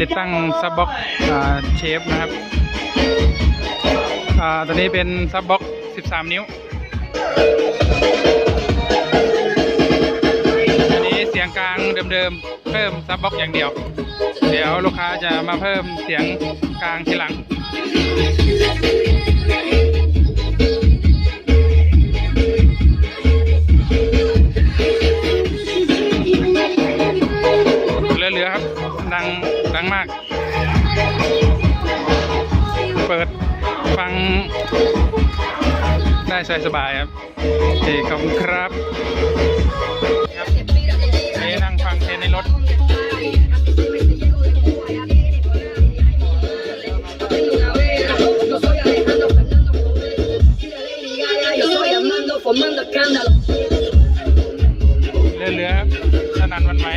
ติดตั้งซับบ็อกเชฟนะครับอ่าตัวนี้เป็นซับบ็อก13 นิ้ว อันนี้เสียงกลางเดิมๆ เพิ่มซับบ็อกอย่างเดียว เดี๋ยวลูกค้าจะมาเพิ่มเสียงกลางทีหลังเหลือๆครับดัง ดังมาก เปิดฟัง ได้สบายครับเจ๊ขอบคุณครับเจ๊นั่งฟังเพลงในรถเรือเรือสนันวันไหม